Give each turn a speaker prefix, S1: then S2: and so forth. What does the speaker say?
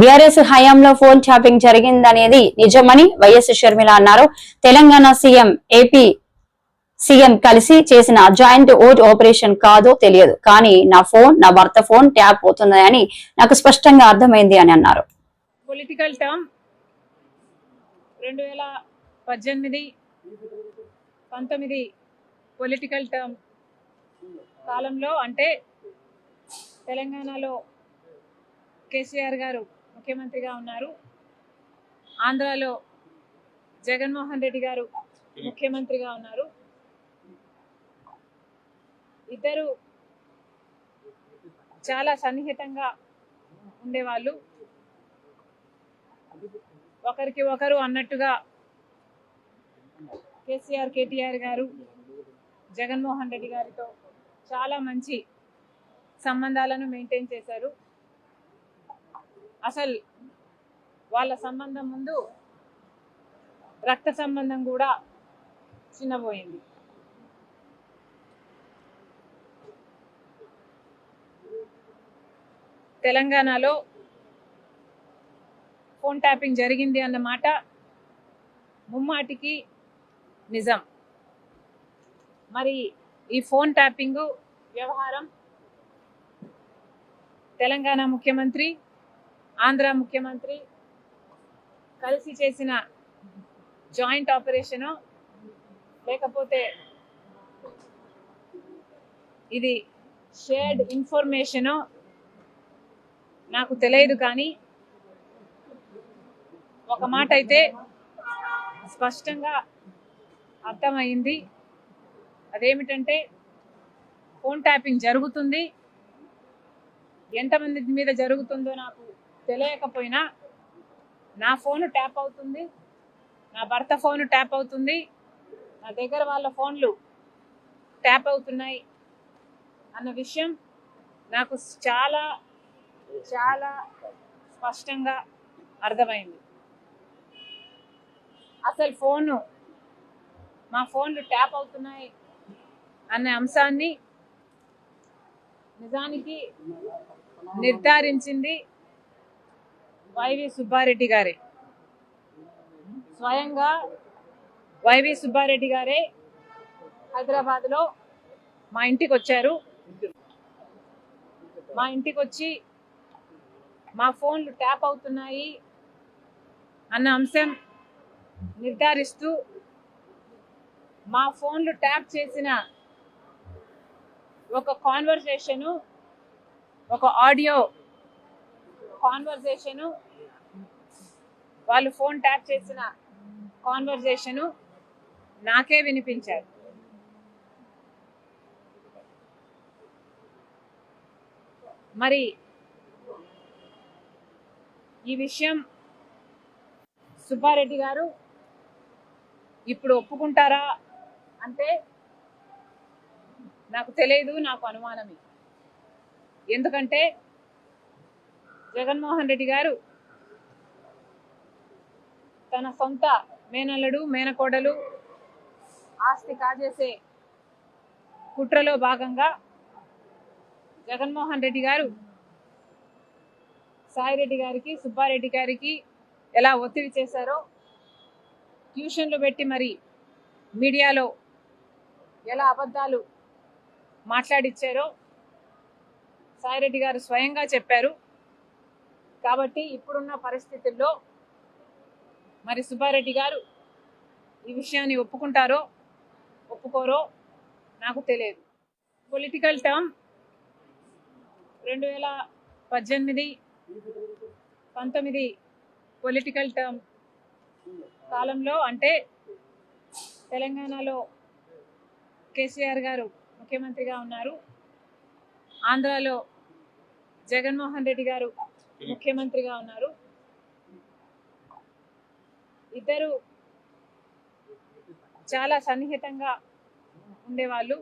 S1: BRS హయాంలో phone tapping జరిగిందనేది నిజమని వైఎస్ షర్మిల అన్నారు. తెలంగాణ సీఎం ఏపీ సీఎం కలిసి చేసిన జాయింట్ ఓట్ ఆపరేషన్ కాదో తెలియదు. కానీ నా ఫోన్ నా భర్త ఫోన్ ట్యాప్ అవుతుందని నాకు స్పష్టంగా అర్థమైంది అని అన్నారు.
S2: పొలిటికల్ టర్మ్ రెండు వేల పద్దెనిమిది పంతొమ్మిది పొలిటికల్ టర్మ్ కాలంలో అంటే తెలంగాణలో కేసీఆర్ గారు ముఖ్యమంత్రిగా ఉన్నారు. ఆంధ్రాలో జగన్మోహన్ రెడ్డి గారు ముఖ్యమంత్రిగా ఉన్నారు. ఇద్దరు చాలా సన్నిహితంగా ఉండేవాళ్ళు. ఒకరికి ఒకరు అన్నట్టుగా కేసీఆర్ కేటీఆర్ గారు జగన్మోహన్ రెడ్డి గారితో చాలా మంచి సంబంధాలను మెయింటైన్ చేశారు. అసలు వాళ్ళ సంబంధం ముందు రక్త సంబంధం కూడా చిన్నపోయింది తెలంగాణలో ఫోన్ ట్యాపింగ్ జరిగింది అన్నమాట ముమ్మాటికి నిజం. మరి ఈ ఫోన్ ట్యాపింగ్ వ్యవహారం తెలంగాణ ముఖ్యమంత్రి ఆంధ్ర ముఖ్యమంత్రి కలిసి చేసిన జాయింట్ ఆపరేషను లేకపోతే ఇది షేర్డ్ ఇన్ఫర్మేషను నాకు తెలియదు కానీ ఒక మాట అయితే స్పష్టంగా అర్థమైంది. అదేమిటంటే ఫోన్ ట్యాపింగ్ జరుగుతుంది. ఎంతమంది మీద జరుగుతుందో నాకు తెలియకపోయినా నా ఫోన్ ట్యాప్ అవుతుంది నా భర్త ఫోన్ ట్యాప్ అవుతుంది నా దగ్గర వాళ్ళ ఫోన్లు ట్యాప్ అవుతున్నాయి అన్న విషయం నాకు చాలా చాలా స్పష్టంగా అర్థమైంది. అసలు ఫోను మా ఫోన్లు ట్యాప్ అవుతున్నాయి అనే అంశాన్ని నిజానికి నిర్ధారించింది వైవి సుబ్బారెడ్డి గారే. స్వయంగా వైవి సుబ్బారెడ్డి గారే హైదరాబాద్లో మా ఇంటికి వచ్చారు మా ఇంటికి వచ్చి మా ఫోన్లు ట్యాప్ అవుతున్నాయి అన్న అంశం నిర్ధారిస్తూ మా ఫోన్లు ట్యాప్ చేసిన ఒక కాన్వర్సేషను ఒక ఆడియో కాన్వర్సేషను వాళ్ళు ఫోన్ ట్యాప్ చేసిన కాన్వర్జేషను నాకే వినిపించారు. మరి ఈ విషయం సుబ్బారెడ్డి గారు ఇప్పుడు ఒప్పుకుంటారా అంటే నాకు తెలియదు నాకు అనుమానమే. ఎందుకంటే జగన్మోహన్ రెడ్డి గారు తన సొంత మేనల్లుడు మేనకోడలు ఆస్తి కాజేసే కుట్రలో భాగంగా జగన్మోహన్ రెడ్డి గారు సాయిరెడ్డి గారికి సుబ్బారెడ్డి గారికి ఎలా ఒత్తిడి చేశారో ట్యూషన్లు పెట్టి మరి మీడియాలో ఎలా అబద్ధాలు మాట్లాడిచ్చారో సాయిరెడ్డి గారు స్వయంగా చెప్పారు. కాబట్టి ఇప్పుడున్న పరిస్థితుల్లో మరి సుబ్బారెడ్డి గారు ఈ విషయాన్ని ఒప్పుకుంటారో ఒప్పుకోరో నాకు తెలియదు. పొలిటికల్ టర్మ్ రెండు వేల పద్దెనిమిది పంతొమ్మిది పొలిటికల్ టర్మ్ కాలంలో అంటే తెలంగాణలో కేసీఆర్ గారు ముఖ్యమంత్రిగా ఉన్నారు. ఆంధ్రాలో జగన్మోహన్ రెడ్డి గారు ముఖ్యమంత్రిగా ఉన్నారు. ఇద్దరు చాలా సన్నిహితంగా ఉండేవాళ్ళు.